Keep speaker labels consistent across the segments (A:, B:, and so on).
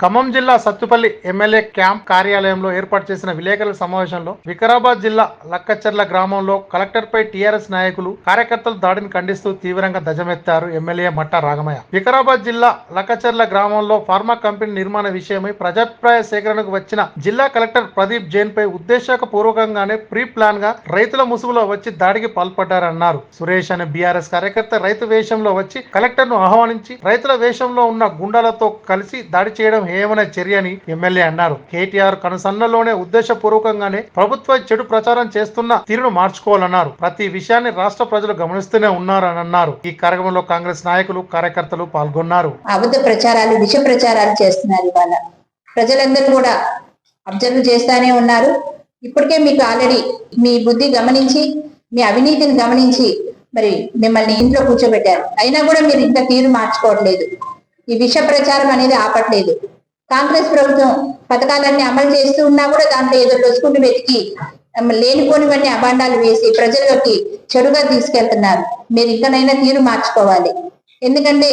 A: ఖమ్మం జిల్లా Sathupalli MLA camp కార్యాలయంలో ఏర్పాటు చేసిన విలేకరుల సమావేశంలో వికారాబాద్ జిల్లా లక్కచెర్ల గ్రామంలో కలెక్టర్పై టీఆర్ఎస్ నాయకులు కార్యకర్తలు దాడిని ఖండిస్తూ తీవ్రంగా ధ్వజమెత్తారు ఎమ్మెల్యే మట్టా రాగమయ్య వికారాబాద్ జిల్లా లక్కచెర్ల గ్రామంలో ఫార్మా కంపెనీ నిర్మాణ విషయమై ప్రజాభిప్రాయ సేకరణకు వచ్చిన జిల్లా కలెక్టర్ ప్రదీప్ జైన్ పై ఉద్దేశపూర్వకంగానే ప్రీ ప్లాన్గా రైతుల ముసుగులో వచ్చి దాడికి పాల్పడ్డారన్నారు. సురేష్ అనే బీఆర్ఎస్ కార్యకర్త రైతు వేషంలో వచ్చి కలెక్టర్ను ఆహ్వానించి రైతుల వేషంలో ఉన్న గుండాలతో కలిసి దాడి చేయడం హేయమైన చర్య అని ఎమ్మెల్యే అన్నారు. కేటీఆర్ కనుసన్నలోనే ఉద్దేశపూర్వకంగానే ప్రభుత్వ చెడు ప్రచారం చేస్తున్న తీరును మార్చుకోవాలన్నారు. ప్రతి విషయాన్ని రాష్ట్ర ప్రజలు గమనిస్తూనే ఉన్నారని అన్నారు ఈ కార్యక్రమంలో కాంగ్రెస్ నాయకులు కార్యకర్తలు పాల్గొన్నారు.
B: అబద్ధ ప్రచారాలు విష ప్రచారాలు చేస్తున్నారు ఇవాళ. ప్రజలందరూ కూడా అబ్జర్వ్ చేస్తానే ఉన్నారు. ఇప్పటికే మీకు ఆల్రెడీ మీ బుద్ధి గమనించి మీ అవినీతిని గమనించి మరి మిమ్మల్ని ఇంట్లో కూర్చోబెట్టారు. అయినా కూడా మీరు ఇంకా తీరు మార్చుకోవట్లేదు. ఈ విష ప్రచారం అనేది ఆపట్లేదు. కాంగ్రెస్ ప్రభుత్వం పథకాలన్నీ అమలు చేస్తూ ఉన్నా కూడా దాంట్లో ఏదో లొసుకుంటూ వెతికి లేనిపోనివన్నీ అభాండాలు వేసి ప్రజల్లోకి చెడుగా తీసుకెళ్తున్నారు. మీరు ఇంకనైనా తీరు మార్చుకోవాలి. ఎందుకంటే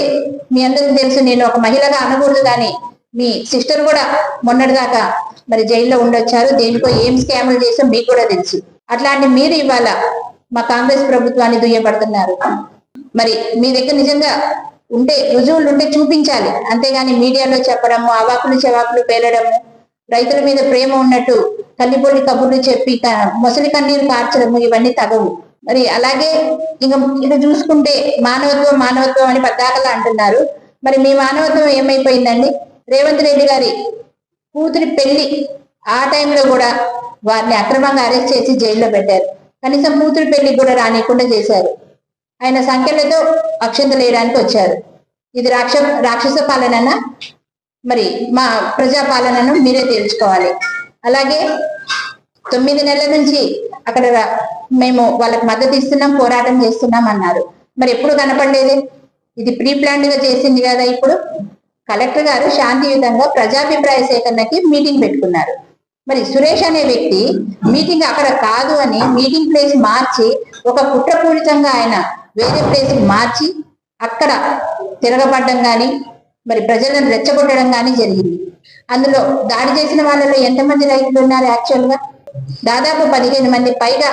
B: మీ అందరికీ తెలుసు నేను ఒక మహిళగా అనకూడదు కానీ మీ సిస్టర్ కూడా మొన్నటిదాకా మరి జైల్లో ఉండొచ్చారు. దేనికో ఏం స్కామ్లు చేసో మీకు కూడా తెలుసు. అట్లాంటి మీరు ఇవాళ మా కాంగ్రెస్ ప్రభుత్వాన్ని దుయ్యబడుతున్నారు. మరి మీ దగ్గర నిజంగా ఉంటే రుజువులు ఉంటే చూపించాలి. అంతేగాని మీడియాలో చెప్పడము అవాకులు చెవాకులు పేలడము రైతుల మీద ప్రేమ ఉన్నట్టు తల్లిపొల్లి కబుర్లు చెప్పి మొసలి కన్నీరు కార్చడము ఇవన్నీ తగవు. మరి అలాగే ఇంకా ఇక చూసుకుంటే మానవత్వం మానవత్వం అని పద్దాకలా అంటున్నారు. మరి మీ మానవత్వం ఏమైపోయిందండి? రేవంత్ రెడ్డి గారి కూతురి పెళ్ళి ఆ టైంలో కూడా వారిని అక్రమంగా అరెస్ట్ చేసి జైల్లో పెట్టారు. కనీసం కూతురు పెళ్ళికి కూడా రానియకుండా చేశారు. ఆయన సంఖ్యలతో అక్షంతలు వేయడానికి వచ్చారు. ఇది రాక్ష రాక్షస పాలననా? మరి మా ప్రజా పాలనను మీరే తేల్చుకోవాలి. అలాగే తొమ్మిది నెలల నుంచి అక్కడ మేము వాళ్ళకి మద్దతు ఇస్తున్నాం పోరాటం చేస్తున్నాం అన్నారు. మరి ఎప్పుడు కనపడలేదే? ఇది ప్రీ ప్లాన్డ్గా చేసింది కదా ఇప్పుడు? కలెక్టర్ గారు శాంతియుతంగా ప్రజాభిప్రాయ సేకరణకి మీటింగ్ పెట్టుకున్నారు. మరి సురేష్ అనే వ్యక్తి మీటింగ్ అక్కడ కాదు అని మీటింగ్ ప్లేస్ మార్చి ఒక కుట్రపూరితంగా ఆయన వేరే ప్లేస్ మార్చి అక్కడ తిరగబడ్డం కానీ మరి ప్రజలను రెచ్చగొట్టడం కానీ జరిగింది. అందులో దాడి చేసిన వాళ్ళలో ఎంతమంది రైతులు ఉన్నారు యాక్చువల్గా? దాదాపు పదిహేను మంది. పైగా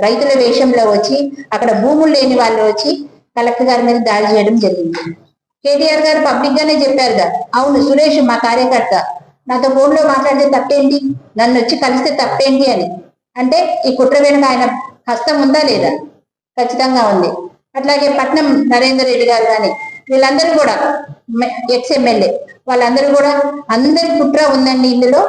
B: రైతుల వేషంలో వచ్చి అక్కడ భూములు లేని వాళ్ళు వచ్చి కలెక్టర్ గారి మీద దాడి చేయడం జరిగింది. కేటీఆర్ గారు పబ్లిక్ గానే చెప్పారు కదా. అవును సురేష్ మా కార్యకర్త. నాతో ఫోన్లో మాట్లాడితే తప్పేంటి? నన్ను వచ్చి కలిస్తే తప్పేంటి అని. అంటే ఈ కుట్ర వెనుక ఆయన హస్తం ఉందా లేదా? ఖచ్చితంగా ఉంది. అట్లాగే పట్నం నరేందర్ రెడ్డి గారు కానీ వీళ్ళందరూ కూడా ఎక్స్ ఎమ్మెల్యే. వాళ్ళందరూ కూడా అందరి కుట్ర ఉందండి ఇందులో.